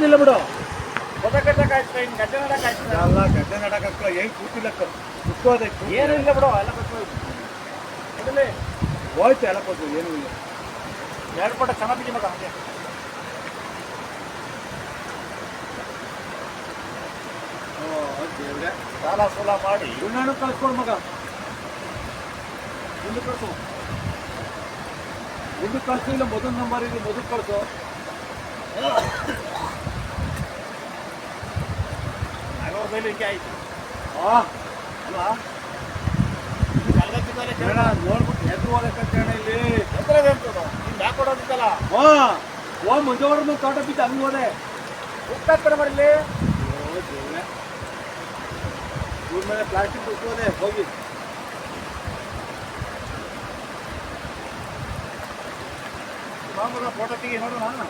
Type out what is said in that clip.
ಇಲ್ಲ ಬಿಡು ಗದ್ದೆ ನಡಕ್ಕಾಯ್ತು ಅಲ್ಲ ಗದ್ದೆ ನಡಕಕ್ಕ ಏನು ಕೂತಿಲ್ಲ ಏನೂ ಇಲ್ಲ ಬಿಡು. ಎಲ್ಲ ಬಿಟ್ಟು ಮೊದಲೇ ಹೋಯ್ತು ಎಲ್ಲ ಕೊಟ್ಟು ಏನೂ ಇಲ್ಲ ಎರಡು ಪಟ್ಟ ಚೆನ್ನಾಗಿ ಮಗ ಹಾಗೆ ಸಾಲ ಸೂಲ ಮಾಡಿ ಇವನನ್ನು ಕಳ್ಸ್ಕೊಡು ಮಗ ಮುಂದೆ ಕಳ್ಸು ಮುಂದೆ ಕಳ್ಸು ಇಲ್ಲ ಮೊದಲು ನಂಬರ್ ಇದೆ ಮೊದಲು ಕಳ್ಸು ಆಯ್ತು ಬೇಡ ನೋಡ್ಬಿಟ್ಟು ಎದುರು ಹೋಗಕ್ಕಂತೇಣ ಇಲ್ಲಿ. ಹಾಕೊಡೋದಿತ್ತಲ್ಲ ಹಾ ಓ ಮುಂಜಾವರ ಮೇಲೆ ತೋಟ ಬಿದ್ದು ಹಂಗೆ ಹೋದೆ. ಹೋಗ್ತಾ ಬರಲಿ ಇವ್ರ ಮೇಲೆ ಪ್ಲಾಸ್ಟಿಕ್ ಬಿಟ್ಟೋದೆ ಹೋಗಿ. ಫೋಟೋ ತೆಗಿ ನೋಡೋಣ?